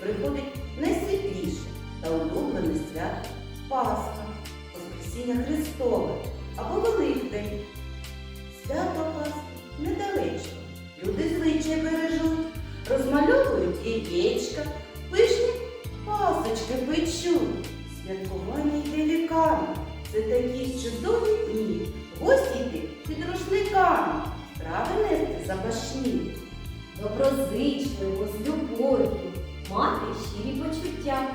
приходить найсвітліше та улюблене свято Пасха, Воскресіння Христове або Великдень. Свято Пасхи недалечко. Люди звичай бережуть, розмальовують яєчка, пишні пасочки печуть. Святкування йде віками. Це такі чудові дні. Гості йти під рушниками, страви нести запашні. Доброзичливо, з любов'ю, мати щирі почуття,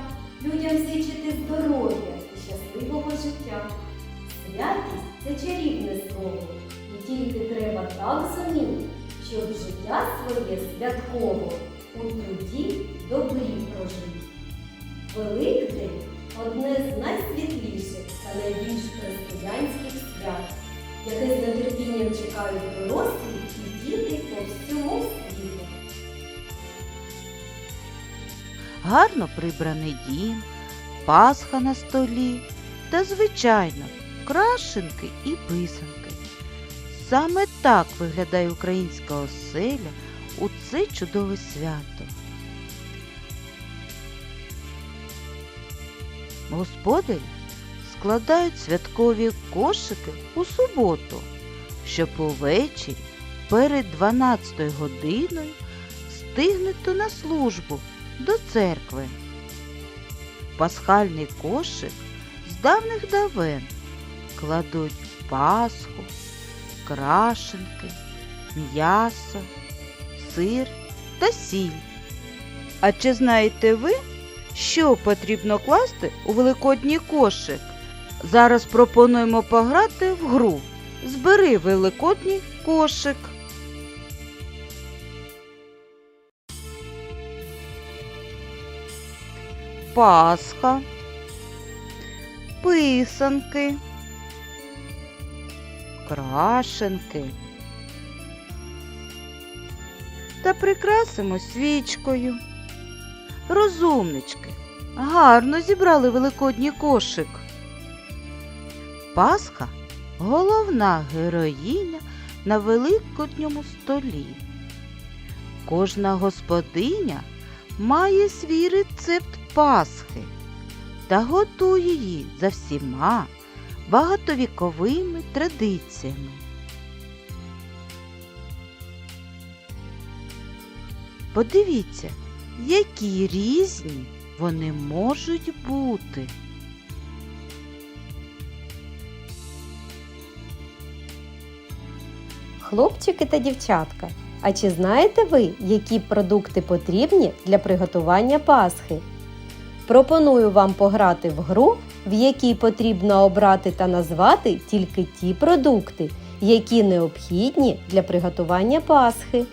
людям зичити здоров'я і щасливого життя. Святість це чарівне слово, і тільки треба так зуміти, щоб життя своє святково у труді добрі прожити. Великдень одне з найсвітліших та найбільш християнських свят, яке з нетерпінням чекають дорослі гарно прибраний дім, пасха на столі та, звичайно, крашенки і писанки. Саме так виглядає українська оселя у це чудове свято. Господарі складають святкові кошики у суботу, щоб увечері перед 12 годиною встигнути на службу до церкви. Пасхальний кошик з давних давен кладуть пасху, крашенки, м'ясо, сир та сіль. А чи знаєте ви, що потрібно класти у великодній кошик? Зараз пропонуємо пограти в гру. Збери великодній кошик. Пасха, писанки, крашенки. Та прикрасимо свічкою. Розумнички, гарно зібрали великодній кошик. Пасха головна героїня на великодньому столі. Кожна господиня має свій рецепт Пасхи та готує її за всіма багатовіковими традиціями. Подивіться, які різні вони можуть бути. Хлопчики та дівчатка, а чи знаєте ви, які продукти потрібні для приготування Пасхи? Пропоную вам пограти в гру, в якій потрібно обрати та назвати тільки ті продукти, які необхідні для приготування Пасхи.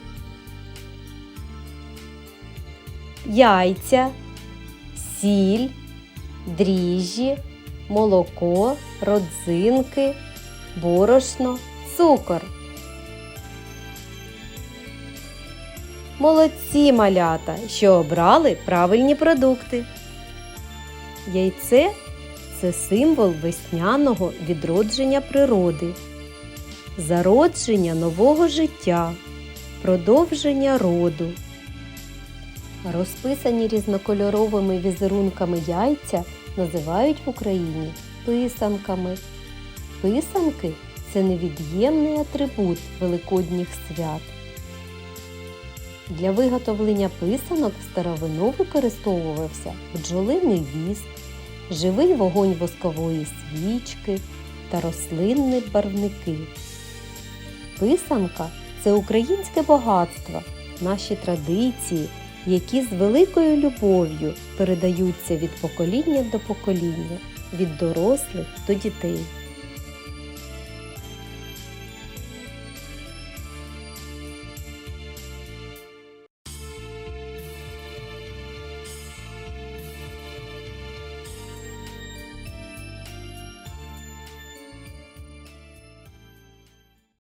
Яйця, сіль, дріжджі, молоко, родзинки, борошно, цукор. Молодці малята, що обрали правильні продукти. Яйце це символ весняного відродження природи, зародження нового життя, продовження роду. Розписані різнокольоровими візерунками яйця називають в Україні писанками. Писанки це невід'ємний атрибут великодніх свят. Для виготовлення писанок в старовину використовувався бджолиний віск, живий вогонь воскової свічки та рослинні барвники. Писанка це українське багатство, наші традиції, які з великою любов'ю передаються від покоління до покоління, від дорослих до дітей.